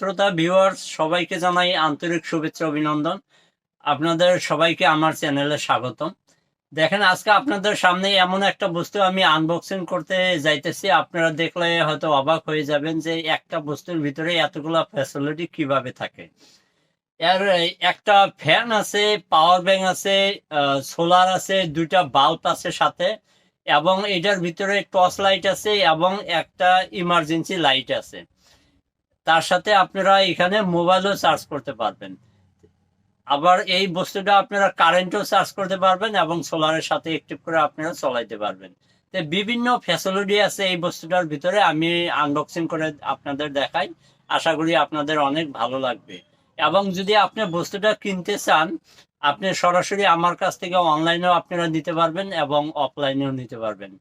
শ্রোতা ভিউয়ার্স সবাইকে জানাই আন্তরিক শুভেচ্ছা, অভিনন্দন। আপনাদের সবাইকে আমার চ্যানেলে স্বাগতম। দেখেন, আজকে আপনাদের সামনে এমন একটা বস্তু আমি আনবক্সিং করতে যাইতেছি। আপনারা দেখলে হয়তো অবাক হয়ে যাবেন যে একটা বস্তুর ভিতরে এতগুলা ফ্যাসিলিটি কীভাবে থাকে। এর, একটা ফ্যান আছে পাওয়ার ব্যাংক আছে সোলার আছে, দুইটা বাল্ব আছে সাথে, এবং এটার ভিতরে টর্চ লাইট আছে, এবং একটা ইমার্জেন্সি লাইট আছে। তার সাথে আপনারা এখানে মোবাইলও চার্জ করতে পারবেন। আবার এই বস্তুটা আপনারা কারেন্টও চার্জ করতে পারবেন এবং সোলারের সাথে একটিভ করে আপনারা চলাইতে পারবেন। তো বিভিন্ন ফ্যাসিলিটি আছে এই বস্তুটার ভিতরে, আমি আনবক্সিং করে আপনাদের দেখাই। আশা করি আপনাদের অনেক ভালো লাগবে। এবং যদি আপনি বস্তুটা কিনতে চান, আপনি সরাসরি আমার কাছ থেকে অনলাইনেও আপনারা নিতে পারবেন এবং অফলাইনেও নিতে পারবেন।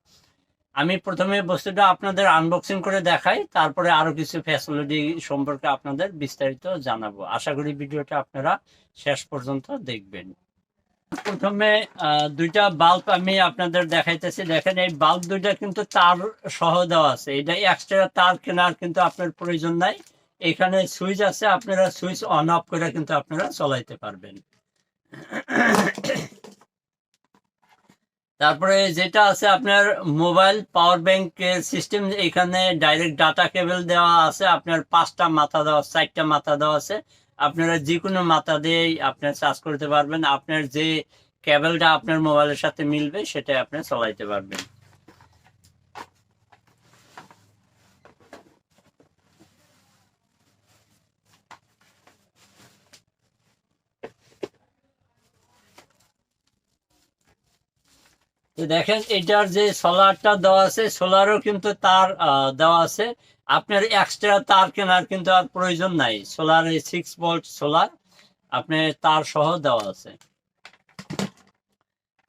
আমি প্রথমে বস্তুটা আপনাদের আনবক্সিং করে দেখাই, তারপরে আরও কিছু ফ্যাসিলিটি সম্পর্কে আপনাদের বিস্তারিত জানাব। আশা করি ভিডিওটা আপনারা শেষ পর্যন্ত দেখবেন। প্রথমে দুইটা বাল্ব আমি আপনাদের দেখাইতেছি। দেখেন, এই বাল্ব দুইটা কিন্তু তার সহ দেওয়া আছে। এটা এক্সট্রা তার কেনার কিন্তু আপনার প্রয়োজন নাই। এখানে সুইচ আছে, আপনারা সুইচ অন অফ করে কিন্তু আপনারা চলাইতে পারবেন। তারপরে যেটা আছে আপনার মোবাইল পাওয়ার ব্যাংক সিস্টেম, এখানে ডাইরেক্ট ডাটা কেবল দেওয়া আছে, আপনার পাঁচটা মাথা দেওয়া, চারটা মাথা দেওয়া আছে। আপনারা যে কোনো মাথা দিয়েই আপনার চার্জ করতে পারবেন। আপনার যে কেবলটা আপনার মোবাইলের সাথে মিলবে সেটা আপনি চলাইতে পারবেন। দেখেন, এটার যে সোলারটা দেওয়া আছে, সোলারও কিন্তু তার দেওয়া আছে। আপনার এক্সট্রা তার কেনার কিন্তু আর প্রয়োজন নাই। সোলার এই সিক্স ভোল্ট সোলার আপনার তার সহ দেওয়া আছে।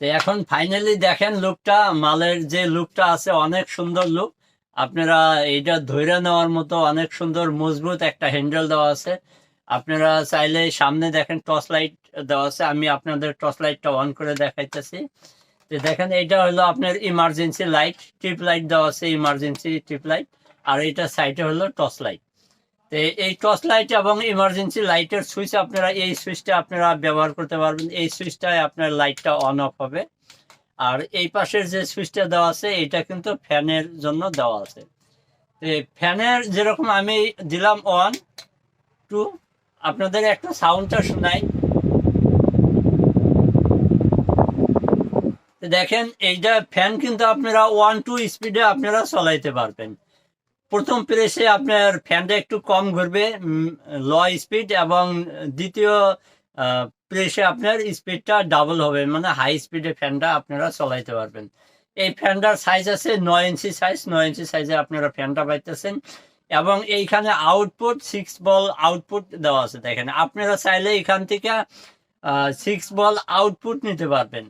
তো এখন ফাইনালি দেখেন লুকটা মালের যে লুকটা আছে, অনেক সুন্দর লুক আপনারা এইটা ধরে নেওয়ার মতো অনেক সুন্দর, মজবুত একটা হ্যান্ডেল দেওয়া আছে। আপনারা চাইলে সামনে দেখেন টর্চ লাইট দেওয়া আছে। আমি আপনাদের টর্চ লাইটটা অন করে দেখাইতেছি। দেখেন, এটা হলো আপনার ইমার্জেন্সি লাইট টিপ লাইট দেওয়া আছে ইমার্জেন্সি টিপ লাইট আর এটা সাইডে হলো টর্চ লাইট তো এই টর্চ লাইট এবং ইমার্জেন্সি লাইটের সুইচ আপনারা, এই সুইচটা আপনারা ব্যবহার করতে পারবেন। এই সুইচটায় আপনার লাইটটা অন অফ হবে। আর এই পাশের যে সুইচটা দেওয়া আছে, এটা কিন্তু ফ্যানের জন্য দেওয়া আছে। তো ফ্যানের যেরকম আমি দিলাম ওয়ান টু আপনাদের একটা সাউন্ডটা শোনাই তো দেখেন, এইটা ফ্যান কিন্তু আপনারা ওয়ান টু স্পিডে আপনারা চলাইতে পারবেন। প্রথম প্রেসে আপনার ফ্যানটা একটু কম ঘুরবে ল স্পিড এবং দ্বিতীয় প্রেসে আপনার স্পিডটা ডাবল হবে মানে হাই স্পিডে ফ্যানটা আপনারা চলাইতে পারবেন। এই ফ্যানটার সাইজ আছে নয় ইঞ্চি সাইজ নয় ইঞ্চি সাইজে আপনারা ফ্যানটা পাইতেছেন। এবং এইখানে আউটপুট সিক্স বল আউটপুট দেওয়া আছে, দেখেন। আপনারা চাইলে এখান থেকে সিক্স বল আউটপুট নিতে পারবেন।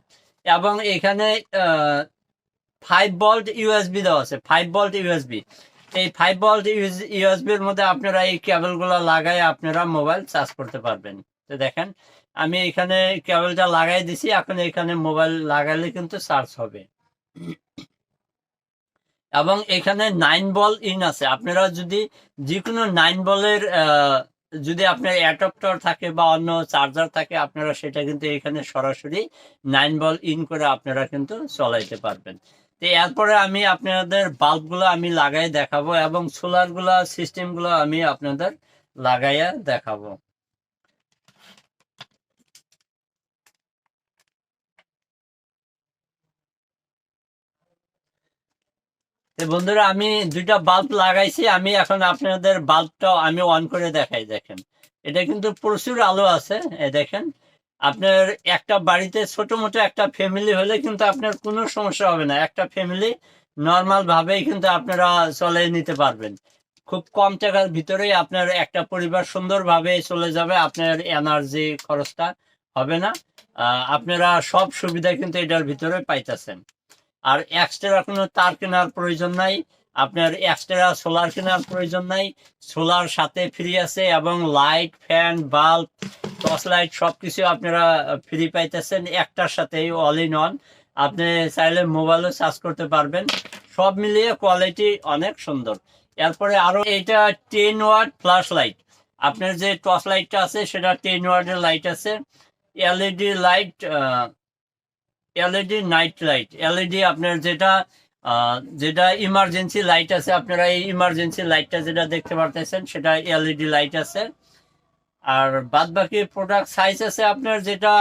এবং এখানে ফাইভ বল্ট ইউএসবি দেওয়া আছে ফাইভ বল্ট ইউএসবি এই ফাইভ বল্ট ইউএসবির মধ্যে আপনারা এই কেবলগুলো লাগাই আপনারা মোবাইল চার্জ করতে পারবেন। তো দেখেন, আমি এখানে কেবলটা লাগাই দিছি, এখন এখানে মোবাইল লাগালে কিন্তু চার্জ হবে। এবং এখানে নাইন বল ইন আছে। আপনারা যদি যে কোনো নাইন বলের যদি আপনার অ্যাডাপ্টার থাকে বা অন্য চার্জার থাকে, আপনারা সেটা কিন্তু এখানে সরাসরি নাইন বল ইন করে আপনারা কিন্তু চলাইতে পারবেন। তো এরপরে আমি আপনাদের বাল্বগুলো আমি লাগাই দেখাবো এবং সোলারগুলো, সিস্টেমগুলো আমি আপনাদের লাগাইয়া দেখাবো। বন্ধুরা, আমি দুইটা বাল্ব লাগাইছি, আমি এখন আপনাদের বাল্বটাও আমি অন করে দেখাই, দেখেন। এটা কিন্তু প্রচুর আলো আছে দেখেন। আপনার একটা বাড়িতে ছোট মোটো একটা ফ্যামিলি হলে কিন্তু আপনার কোনো সমস্যা হবে না। একটা ফ্যামিলি নর্মাল ভাবেই কিন্তু আপনারা চলে নিতে পারবেন। খুব কম টাকার ভিতরেই আপনার একটা পরিবার সুন্দরভাবে চলে যাবে, আপনার এনার্জি খরচটা হবে না। আপনারা সব সুবিধা কিন্তু এটার ভিতরে পাইতেছেন। আর এক্সট্রা কোনো তার কেনার প্রয়োজন নাই। আপনার এক্সট্রা সোলার কেনার প্রয়োজন নাই। সোলার সাথে ফ্রি আছে এবং light fan bulb torch light সব কিছু আপনারা ফ্রি পাইতেছেন একটার সাথেই অল ইন অন আপনি চাইলে মোবাইলও চার্জ করতে পারবেন। সব মিলিয়ে কোয়ালিটি অনেক সুন্দর। এরপরে আরও এটা টেন ওয়াট ফ্ল্যাশ লাইট আপনার যে টর্চ লাইটটা আছে সেটা টেন ওয়ার্ডের লাইট আছে। LED light LED night light LED আপনার যেটা যেটা ইমার্জেন্সি লাইট আছে, আপনারা এই ইমার্জেন্সি লাইটটা যেটা দেখতে পারতেছেন, সেটা এলইডি লাইট আছে। আর বাদ বাকি প্রোডাক্ট সাইজ আছে আপনার যেটা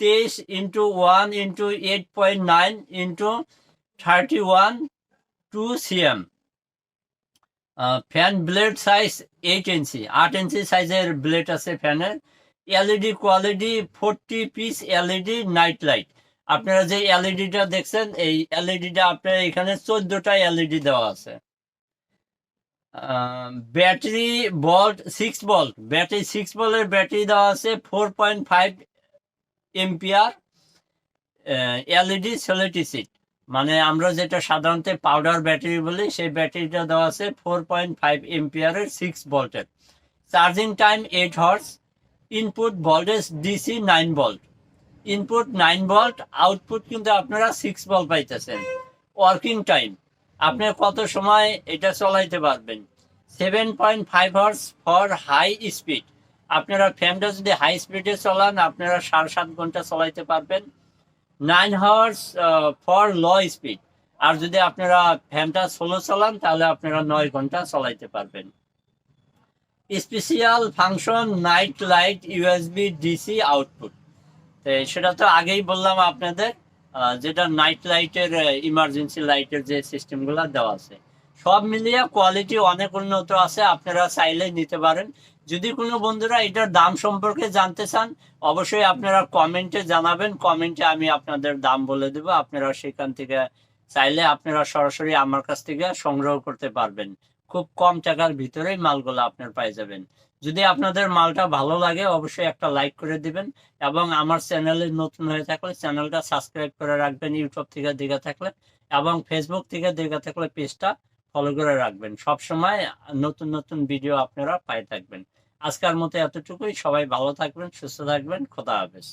তেইশ into one into eight point nine into thirty one two CM fan blade size eight inch আট ইঞ্চি সাইজের ব্লেড আছে ফ্যানের LED quality forty piece LED night light আপনারা যে এলইডিটা দেখছেন, এই এলইডিটা আপনার এখানে চোদ্দটা এলইডি দেওয়া আছে। Battery volt six volt battery six বলের ব্যাটারি দেওয়া আছে four point five MPR LED seat মানে আমরা যেটা সাধারণত পাউডার ব্যাটারি বলি, সেই ব্যাটারিটা দেওয়া আছে ফোর পয়েন্ট ফাইভ এমপিআরের সিক্স ভোল্টের। Charging time eight hours input voltage DC nine volt input nine volt output কিন্তু আপনারা সিক্স ভোল্ট পাইতেছেন। ওয়ার্কিং টাইম আপনি কত সময় এটা চলাইতে পারবেন? Seven point five hours for high speed আপনারা ফ্যানটা যদি হাই স্পিডে চলান, আপনারা সাড়ে সাত ঘণ্টা চলাইতে পারবেন। Nine hours for low speed আর যদি আপনারা ফ্যানটা স্লো চালান, তাহলে আপনারা নয় ঘণ্টা চলাইতে পারবেন। Special function night light USB DC output সেটা তো আগেই বললাম আপনাদের যেটা নাইট লাইটের ইমার্জেন্সি লাইটের যে সিস্টেমগুলো দেওয়া আছে। সব মিলিয়ে কোয়ালিটি অনেক উন্নত আছে, আপনারা চাইলে নিতে পারেন। যদি কোনো বন্ধুরা এটার দাম সম্পর্কে জানতে চান, অবশ্যই আপনারা কমেন্টে জানাবেন কমেন্টে আমি আপনাদের দাম বলে দেবো। আপনারা সেখান থেকে চাইলে আপনারা সরাসরি আমার কাছ থেকে সংগ্রহ করতে পারবেন। খুব কম টাকার ভিতরেই মালগুলো আপনার পেয়ে যাবেন। যদি আপনাদের মালটা ভালো লাগে, অবশ্যই একটা লাইক করে দিবেন এবং আমার চ্যানেলে নতুন হয়ে থাকলে চ্যানেলটা সাবস্ক্রাইব করে রাখবেন, ইউটিউব থেকে দেখে থাকলে এবং ফেসবুক থেকে দেখে থাকলে পেজটা ফলো করে রাখবেন। সব সময় নতুন নতুন ভিডিও আপনারা পাই থাকবেন। আজকের মতো এতটুকুই। সবাই ভালো থাকবেন, সুস্থ থাকবেন। খোদা হাফেজ।